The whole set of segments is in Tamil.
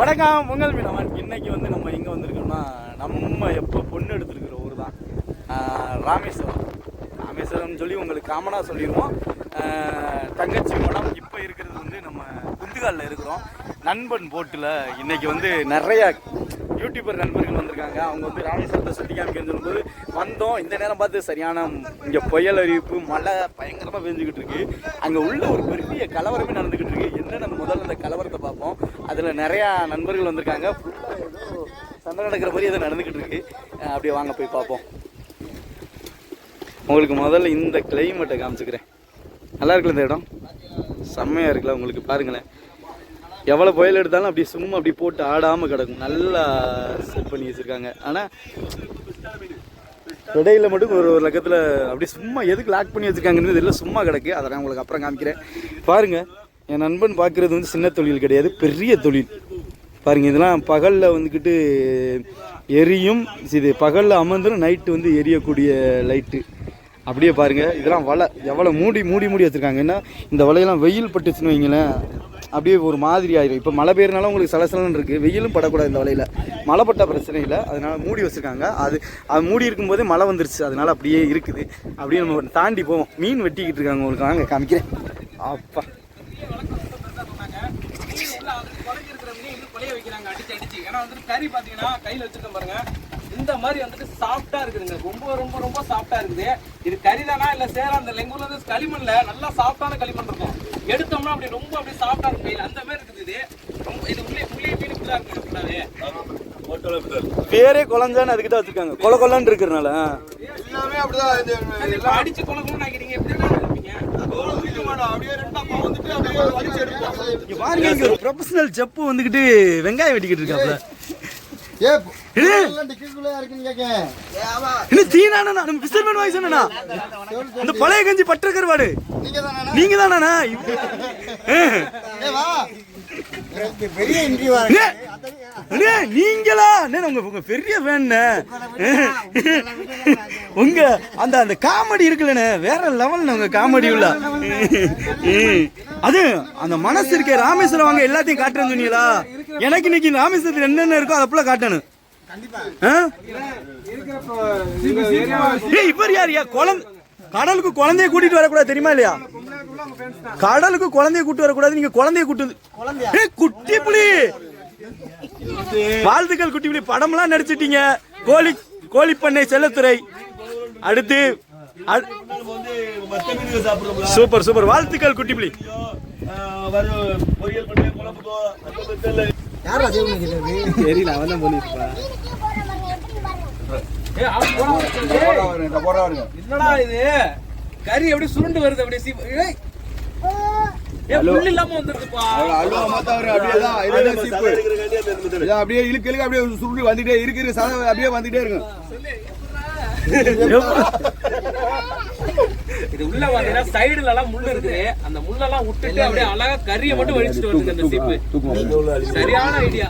வணக்கம் பொங்கல் மீனவன். இன்னைக்கு வந்து நம்ம எங்கே வந்திருக்கோம்னா நம்ம எப்போ பொண்ணு எடுத்துருக்கிற ஊர் தான். ராமேஸ்வரம் ராமேஸ்வரம். ராமேஸ்வரம்னு சொல்லி உங்களுக்கு காமனாக சொல்லிடுவோம். தங்கச்சி மடம் இப்போ இருக்கிறது வந்து நம்ம குந்துகாலில் இருக்கிறோம். நண்பன் போட்டில் இன்னைக்கு வந்து நிறைய யூடியூபர் நண்பர்கள் வந்திருக்காங்க. அவங்க வந்து ராமேஸ்வரத்தை சுற்றி காமிக்கணும்னு சொல்லும்போது வந்தோம். இந்த நேரம் பார்த்து சரியான இங்கே புயல் அறிவிப்பு மழை பயங்கரமாக பெஞ்சுக்கிட்டு இருக்கு. அங்கே உள்ள ஒரு பெரிய கலவரமே நடந்துக்கிட்டு இருக்கு. என்ன நம்ம முதல்ல அந்த கலவரத்தை பார்ப்போம். அதில் நிறையா நண்பர்கள் வந்திருக்காங்க. ஃபுல்லாக சண்டை நடக்கிற மாதிரி ஏதோ நடந்துக்கிட்டு இருக்கு. அப்படியே வாங்க போய் பார்ப்போம். உங்களுக்கு முதல்ல இந்த கிளைமேட்டை காமிச்சுக்கிறேன். நல்லா இருக்குல்ல இந்த இடம்? செம்மையாக இருக்குல்ல உங்களுக்கு? பாருங்களேன். எவ்வளோ புயல் எடுத்தாலும் அப்படி சும்மா அப்படி போட்டு ஆடாமல் கிடக்கும். நல்லா செட் பண்ணி வச்சுருக்காங்க. ஆனால் இடையில மட்டும் ஒரு ஒரு லக்கத்தில் அப்படி சும்மா எதுக்கு லாக் பண்ணி வச்சுருக்காங்கன்னு தெரியல. சும்மா கிடக்கு. அதை நான் உங்களுக்கு அப்புறம் காமிக்கிறேன். பாருங்கள் என் நண்பன் பார்க்குறது வந்து சின்ன தொழில் கிடையாது பெரிய தொழில். பாருங்கள் இதெல்லாம் பகலில் வந்துக்கிட்டு எரியும். இது பகலில் அமர்ந்துடும் நைட்டு வந்து எரியக்கூடிய லைட்டு அப்படியே பாருங்கள் இதெல்லாம் வலை. எவ்வளோ மூடி மூடி மூடி வச்சுருக்காங்க. என்ன? இந்த வலையெல்லாம் வெயில் பட்டுச்சுன்னு வைங்களேன். அப்படியே ஒரு மாதிரி ஆயிரும். இப்போ மழை பெய்யறனால உங்களுக்கு சலசலன்னு இருக்குது வெயிலும் படக்கூடாது இந்த வலையில். மழை பட்ட பிரச்சனை இல்லை. அதனால் மூடி வச்சுருக்காங்க. அது அது மூடி இருக்கும்போதே மழை வந்துருச்சு. அதனால் அப்படியே இருக்குது. அப்படியே நம்ம தாண்டி போவோம். மீன் வெட்டிக்கிட்டு இருக்காங்க உங்களுக்கு. வாங்க காமிக்கிறேன். அப்பா. குழைய வைக்கிறாங்க அடிச்சு அடிச்சு ஏன்னா வந்துட்டு கறி பாத்தீங்கன்னா கையில வச்சிருக்கேன் பாருங்க இந்த மாதிரி வந்துட்டு சாஃப்டா இருக்குதுங்க ரொம்ப ரொம்ப ரொம்ப சாஃப்டா இருக்குது இது கறி தானா இல்ல சேரா அந்த லெங்கூர்ல இருந்து களிமண்ல நல்லா சாஃப்டான களிமண் இருக்கும் எடுத்தோம்னா அப்படி ரொம்ப அப்படியே சாஃப்டா இருக்கும் கையில அந்த மாதிரி இருக்குது இது ரொம்ப இது உள்ளே உள்ளே மீன் இப்படிதான் இருக்கு ஃபுல்லாவே பேரே குழஞ்சான்னு அதுக்கிட்ட வச்சுருக்காங்க கொல கொலன்னு இருக்கிறனால எல்லாமே அப்படிதான் அடிச்சு குழம்பு நினைக்கிறீங்க எப்படி பாருங்க இங்க ஒரு ப்ரொஃபஷனல் செப்பு வந்துக்கிட்டு வெங்காயம் வெட்டிக்கிட்டு இருக்காப்ல. இந்த பழைய கஞ்சி பற்ற கருவாடு நீங்க தானே நீங்க தானண்ணா ஏ வா பெரிய அண்ணே, நீங்களா? அண்ணே, உங்க உங்க பெரிய வேண்ண உங்க அந்த அந்த காமெடி இருக்குல்லண்ணே வேற லெவல்ண்ணே உங்க காமெடி உள்ள. ம். அது அந்த மனசு இருக்கே ராமேஸ்வரம் வாங்க எல்லாத்தையும் காட்டுறேன்னு சொன்னீங்களா? எனக்கு இன்னைக்கு ராமேஸ்வரத்தில் என்னென்ன இருக்கோ அதை போல காட்டணும். ஆ? ஏய் இவர் யார்? குழந்தை கடலுக்கு குழந்தைய கூட்டிட்டு வரக்கூடாது தெரியுமா இல்லையா? கடலுக்கு குழந்தைய கூட்டு வரக்கூடாது நீங்க குழந்தைய கூட்டு குட்டி புலி! வாழ்த்துக்கள் குட்டி புலி படம்லாம் நடிச்சிட்டீங்க. கோழி கோழி பண்ணை செல்லத்துறை. அடுத்து சூப்பர் சூப்பர். வாழ்த்துக்கள் குட்டி கேட்டது தெரியல அவன் தான். ஏய், என்னடா இது? கறி எப்படி சுருண்டு வருது அப்படியே சீ- ஏய். ஏய், முள்ளு இல்லாம வந்துருக்குப்பா அல்வா மாத்தவரு அப்படியே தான் இதுதான் சீப்பு இது அப்படியே இழுக்கு இழுக்கு அப்படியே சுருண்டு வந்துட்டே இருக்கு இருக்கு சதம் அப்படியே வந்துட்டே இருக்கும். இது உள்ள பாத்தீங்கன்னா சைடுல எல்லாம் முள்ளு இருக்குது. அந்த முள்ளெல்லாம் விட்டுட்டு அப்படியே அழகா கறியை மட்டும் வலிச்சிட்டு வருதுங்க அந்த சீப்பு. சரியான ஐடியா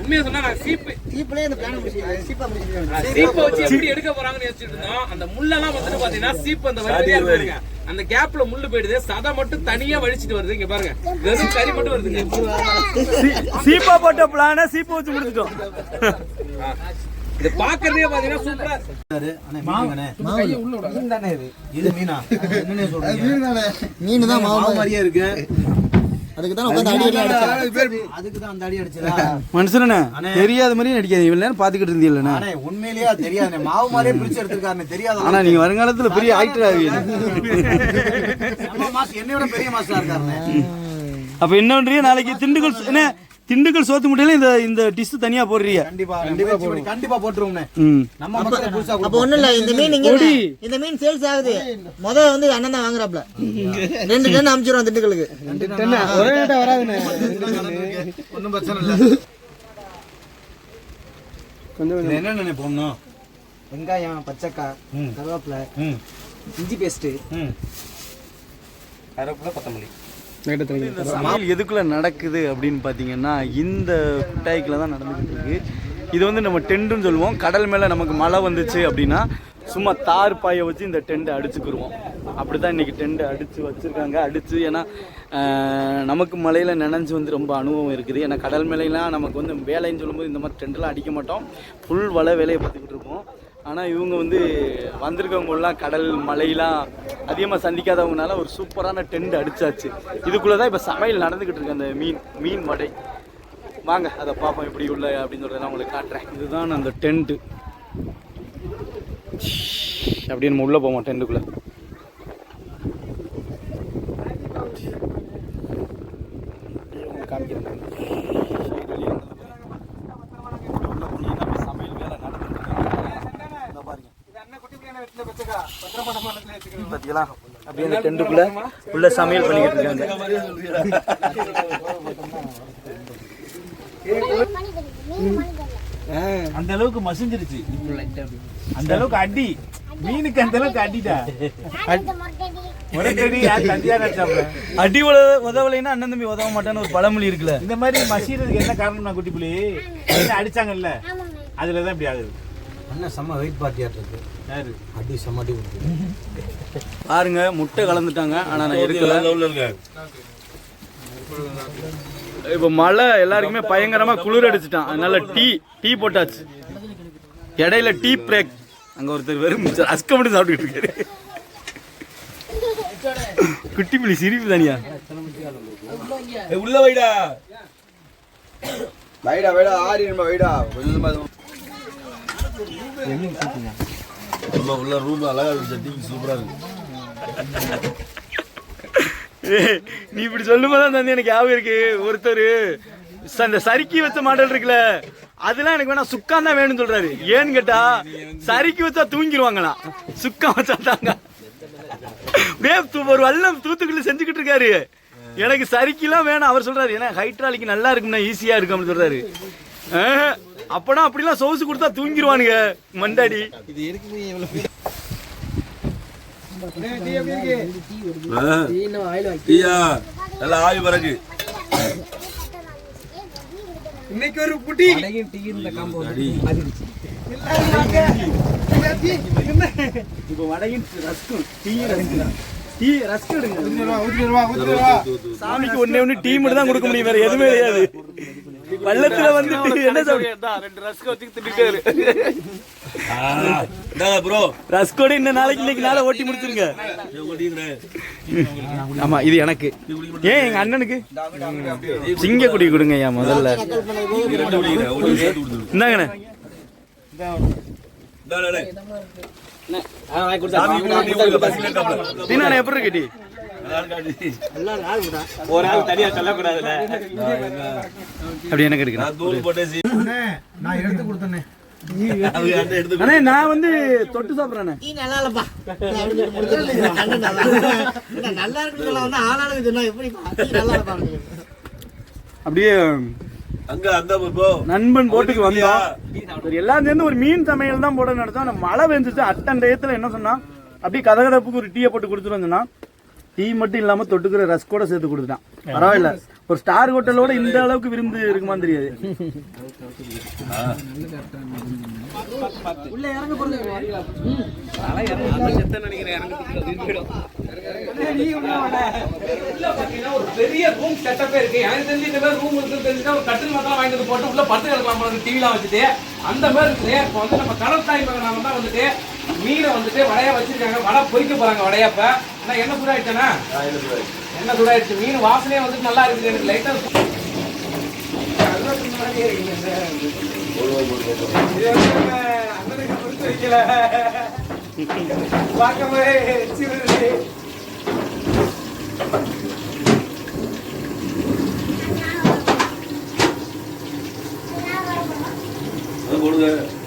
உண்மையா சொன்னா நான் சீப்பு. சீப்புலயே இந்த பிளான் முடிச்சிருக்கேன். சீப்பா முடிச்சிருக்கேன். சீப்பை வச்சு எப்படி எடுக்க போறாங்கன்னு யோசிச்சுட்டு இருந்தோம். அந்த முள்ளெல்லாம் வந்துட்டு பாத்தீங்கன்னா சீப்பு அந்த வழியா பாருங்க அந்த கேப்ல முள்ளு போயிடுது. சதை மட்டும் தனியா வலிச்சிட்டு வருது. இங்க பாருங்க. வெறும் கறி மட்டும் வருதுங்க சீப்பா போட்ட பிளான சீப்பா வச்சு முடிச்சிட்டோம். இது பாக்குறதே பாத்தீங்கன்னா சூப்பரா மீனா என்னன்னே சொல்றீங்க. மீன் தானே? மீன் தான் மாவு. மாதிரி மாதிரியே இருக்கு. அதுக்கு தான் உட்காந்து அடி அடி அடிச்சேன் அதுக்கு தான் அந்த அடி அடிச்சதா மனுஷனே தெரியாத மாதிரியே நடிக்காது இவ்வளவு நேரம் பாத்துக்கிட்டு இருந்தீங்களே அண்ணே. உண்மையிலேயே தெரியாது. மாவு மாதிரியே பிரிச்சு எடுத்திருக்காருன்னு தெரியாத ஆனா நீங்க வருங்காலத்துல பெரிய ஆக்டர் ஆவீங்க. நம்ம பெரிய இருக்காருண்ணே. அப்ப என்ன பண்றீங்க நாளைக்கு திண்டுக்கல் என்ன திண்டுக்கல் சோத்து முட்டையில இந்த இந்த டிஷ் தனியா போடுறீங்க. கண்டிப்பா கண்டிப்பா போடுவோம். கண்டிப்பா போட்டுருவோம்ண்ணே. ம். நம்ம மக்களுக்கு புதுசா அப்ப ஒண்ணும் இல்ல இந்த மீன் இங்க. இந்த மீன் சேல்ஸ் ஆகுது. முத வந்து அண்ணன் தான் வாங்குறாப்ல. ரெண்டு டன் அமிச்சிரும் திண்டுக்கலுக்கு. ஒன்றும் பிரச்சனை இல்லை. கொஞ்சம் என்ன போடணும்? வெங்காயம் பச்சைக்காய் ம். கருவேப்பிலை ம். இஞ்சி பேஸ்ட் ம். கருவேப்பிலை கொத்தமல்லி. இந்த சமையல் எதுக்குள்ளே நடக்குது அப்படின்னு பார்த்தீங்கன்னா இந்த குட்டாய்க்குள்ள தான் நடந்துகிட்டு இருக்கு. இது வந்து நம்ம டெண்டுன்னு சொல்லுவோம். கடல் மேலே நமக்கு மழை வந்துச்சு அப்படின்னா சும்மா தார் பாயை வச்சு இந்த டெண்டை அடிச்சுக்கிருவோம். அப்படி தான் இன்றைக்கி டெண்டை அடித்து வச்சுருக்காங்க. அடித்து ஏன்னா நமக்கு மலையில் நினைஞ்சு வந்து ரொம்ப அனுபவம் இருக்குது. ஏன்னா கடல் மேலையெல்லாம் நமக்கு வந்து வேலைன்னு சொல்லும்போது இந்த மாதிரி டென்ட்லாம் அடிக்க மாட்டோம். ஃபுல் வலை வேலையை பார்த்துக்கிட்டு இருப்போம் ஆனால் இவங்க வந்து வந்திருக்கவங்கலாம் கடல் மலையெல்லாம் அதிகமாக சந்திக்காதவங்கனால ஒரு சூப்பரான டென்ட் அடிச்சாச்சு. இதுக்குள்ளே தான் இப்போ சமையல் நடந்துக்கிட்டு இருக்கு அந்த மீன் மீன் வடை. வாங்க அதை பார்ப்போம் இப்படி உள்ள அப்படின்னு சொல்கிறத உங்களுக்கு காட்டுறேன். இதுதான் அந்த டென்ட்டு அப்படியே நம்ம உள்ளே போவோம் டென்ட்டுக்குள்ளே. காமிக்கிறேன். பார்த்தீங்களா அப்படியே அந்த டென்ட்டுக்குள்ள உள்ள சமையல் பண்ணிக்கிட்டு இருக்காங்க. அந்த அளவுக்கு மசிஞ்சிருச்சு. அந்த அளவுக்கு அடி. மீனுக்கு அந்த அளவுக்கு அடிடா. அடி உத உதவலைன்னா அண்ணன் தம்பி உதவ மாட்டேன்னு ஒரு பழமொழி இருக்குல்ல. இந்த மாதிரி மசிறதுக்கு என்ன காரணம்னா குட்டி புலி? மீனை அடிச்சாங்கல்ல? அதுலதான் இப்படி ஆகுது. அண்ணன் செம்ம வெயிட் பார்ட்டியாட்டு இருக்கு. யாரு? அடி செம்ம அடி கொடுக்குது. பாருங்க முட்டை கலந்துட்டாங்க. ஆனா நான் இருக்கல இப்போ மழை எல்லாருக்குமே பயங்கரமா குளிர் அடிச்சிட்டான். அதனால டீ டீ போட்டாச்சு. இடையில டீ பிரேக். அங்க ஒருத்தர் வெறும் அஸ்க மட்டும் சாப்பிட்டுட்டு இருக்காரு. குட்டி புலி சிரிப்பு தானியா? உள்ள வைடா. வைடா வைடா ஆரி நம்ம வைடா. கொஞ்சமா உள்ள ரூம் அழகா இருக்கு செட்டிங் சூப்பரா இருக்கு. நீ இப்படி சொல்லும் போது தான் எனக்கு ஞாபகம் இருக்கு. ஒருத்தர் ச- அந்த சறுக்கி வச்ச மாடல் இருக்குல்ல அதெல்லாம் எனக்கு வேணா சுக்கான் தான் வேணும்னு சொல்றாரு. ஏன்னு கேட்டா சறுக்கி வச்சா தூங்கிடுவாங்களாம் சுக்கா வச்சா தாங்க. ஒரு வல்லம் தூத்துக்குள்ள செஞ்சுக்கிட்டு இருக்காரு. எனக்கு சறுக்கிலாம் வேணாம். அவர் சொல்றாரு ஏன்னா ஹைட்ராலிக் நல்லா இருக்கும்னா ஈஸியா இருக்கும் அப்படின்னு சொல்றாரு. அப்பனா அப்படிலாம் சோசு கொடுத்தா தூங்கிடுவானுங்க மண்டாடி. டீயா நல்லா ஆவி பறக்கு. இன்னைக்கு ஒரு புட்டி. இப்போ ரஸ்கும் டீ ரஸ்கு டீ. ரஸ்க் எடுங்க. ஊத்திடுவா ஊத்திடுவா சாமிக்கு ஒண்ணே ஒண்ணு டீ மட்டும் தான் கொடுக்க முடியும் வேற எதுவுமே கிடையாது. பள்ளத்துல வந்துட்டு என்ன ரெண்டு ரஸ்க் வச்சு இந்தாங்க ப்ரோ ரஸ்கோட இன்னும் நாளைக்கு இன்னைக்கு நாளை ஓட்டி முடிச்சிருங்க. ஆமா இது எனக்கு. ஏன் எங்க அண்ணனுக்கு? சிங்க குடி கொடுங்க ஐயா முதல்ல. இந்தாங்கண்ணே. எப்படி இருக்கு டீ? ஒரு ஆள் தனியா சொல்லக்கூடாதுல்ல. அப்படி எனக்கு எடுக்கிறேன் நான் தூள் போட்டே சீ- நான் எடுத்து கொடுத்தேனே அது அண்ணன் எடுத்து அண்ணே நான் வந்து தொட்டு சாப்பிட்றேண்ணே. டீ நல்லா இல்லப்பா நல்லா இருக்குன்னு வந்தா ஆளாளுக்கு சொன்னா எப்படிப்பா. அப்படியே அங்க அந்த நண்பன் போட்டுக்கு வந்தோம் எல்லாம் சேர்ந்து ஒரு மீன் சமையல் தான் போட நடத்தோம். மழை பெஞ்சிச்சு அட்டன் டயத்துல என்ன சொன்னா அப்படியே கதகதப்புக்கு ஒரு டீயை போட்டு கொடுத்துட்டு சொன்னா டீ மட்டும் இல்லாம தொட்டுக்கிற ரஸ்கோட சேர்த்து கொடுத்துட்டான். பரவாயில்ல. ஒரு ஸ்டார் ஹோட்டலோட இந்த அளவுக்கு விருந்து இருக்குமான்னு தெரியாது. ஒரு பெரிய ரூம் செட்டப்பே இருக்கு. எனக்கு தெரிஞ்சு இந்த மாதிரி ரூம் இருக்குன்னு தெரிஞ்சுட்டா ஒரு கட்டில் மட்டும் வாங்கி வந்து போட்டு உள்ள படுத்து கிடக்கலாம் போல டிவிலாம் வச்சுட்டு. அந்த மாதிரி இருக்குது. இப்போ வந்து நம்ம கடல் தாய் மகன் தான் வந்துட்டு மீனை வந்துட்டு வடையா வச்சிருக்காங்க. வடை பொரிக்க போறாங்க வடையாப்ப. நான் என்ன சூடாயிடுச்சேனா என்ன சூடாயிடுச்சு? மீன் வாசனையே வந்துட்டு நல்லா இருக்குது. எனக்கு லைட்டா பார்க்கவே போடுங்க.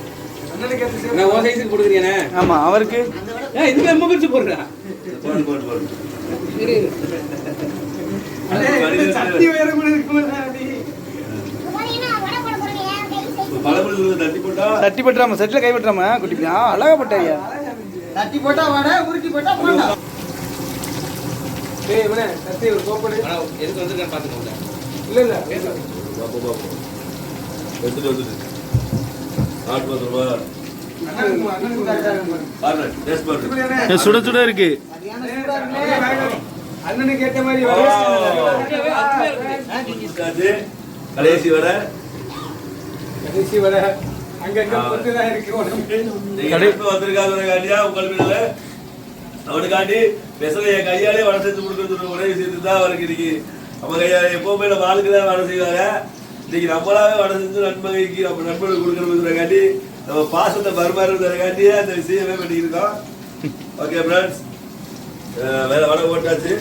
நான் உன் சைஸுக்கு அவருக்கு? ஏன் இதுக்கு ரொம்ப பிரிச்சு போடுறேன் போடு போடு போடு. தட்டி போட்டா? தட்டி பட்டுறாம செட்டில் கை பட்டுறாம குட்டி பிள்ளை. ஆ, அழகா பட்டாரியா தட்டி போட்டா வடை உருட்டி போட்டா போண்டா ஏய் இவனே சட்டி ஒரு கோப்படு எதுக்கு வந்திருக்கேன் பாத்துக்கோங்க. இல்ல இல்ல. பாப்போம் பாப்போம் எடுத்துட்டு வந்துட்டு நாட்டு பத்து சுட சுட இருக்கு. கடைசி வர கடைசி வர அங்கங்க பொறுத்துதான் அவனுக்காண்டி பெசல என் கையாலே வடை செஞ்சு கொடுக்கறது ஒரே விஷயத்துக்கு தான் அவருக்கு இன்னைக்கு. நம்ம கையால எப்பவுமே நம்ம ஆளுக்கு தான் வடை செய்வாங்க. இன்னைக்கு நம்மளாவே வடை செஞ்சு நண்பகைக்கு நம்ம நண்பர்களுக்கு கொடுக்கறதுக்காண்டி நம்ம பாசத்தை பரிமாறுறதுக்காண்டியே அந்த விஷயமே பண்ணியிருக்கோம் ஓகே ஃப்ரெண்ட்ஸ் வேற வடை போட்டாச்சு.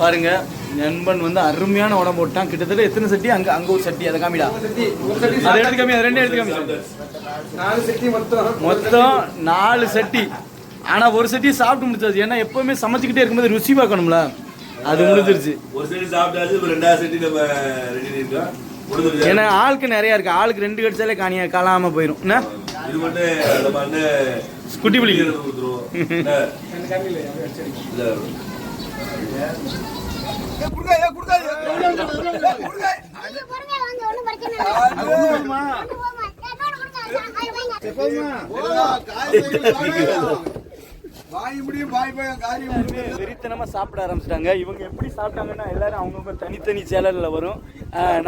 பாருங்க நண்பன் வந்து அருமையான உடம்பு போட்டான். கிட்டத்தட்ட எத்தனை சட்டி? அங்க அங்க ஒரு சட்டி அதை காமிடா. சட்டி ஒரு சட்டி அதை எடுத்து காமி அதை ரெண்டு எடுத்து காமி. நாலு சட்டி மொத்தம். மொத்தம் நாலு சட்டி. ஆனா ஒரு சட்டி சாப்பிட்டு முடிச்சாச்சு. ஏன்னா எப்பவுமே சமைச்சுக்கிட்டே இருக்கும்போது ருசி பார்க்கணும்ல. அது முடிஞ்சிருச்சு. ஒரு செடி சாப்பிட்டாச்சு இப்ப ரெண்டாவது செடி நம்ம ரெடி முடிஞ்சிருச்சு ஏன்னா ஆளுக்கு நிறைய இருக்கு. ஆளுக்கு ரெண்டு கடிச்சாலே காணியா காலாம போயிடும் என்ன? இது மட்டும் நம்ம அண்ணன் குட்டி புலி. கொடுத்துருவோம். வாய் முடியும் பாய் பாய் காரியம் முடியும். சாப்பிட ஆரம்பிச்சிட்டாங்க. இவங்க எப்படி சாப்பிட்டாங்கன்னா எல்லாரும் அவங்கவுங்க தனித்தனி சேனல்ல வரும்.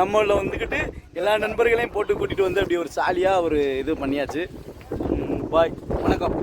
நம்மளில் வந்துக்கிட்டு எல்லா நண்பர்களையும் போட்டு கூட்டிகிட்டு வந்து அப்படி ஒரு சாலியாக ஒரு இது பண்ணியாச்சு. பாய். வணக்கம்.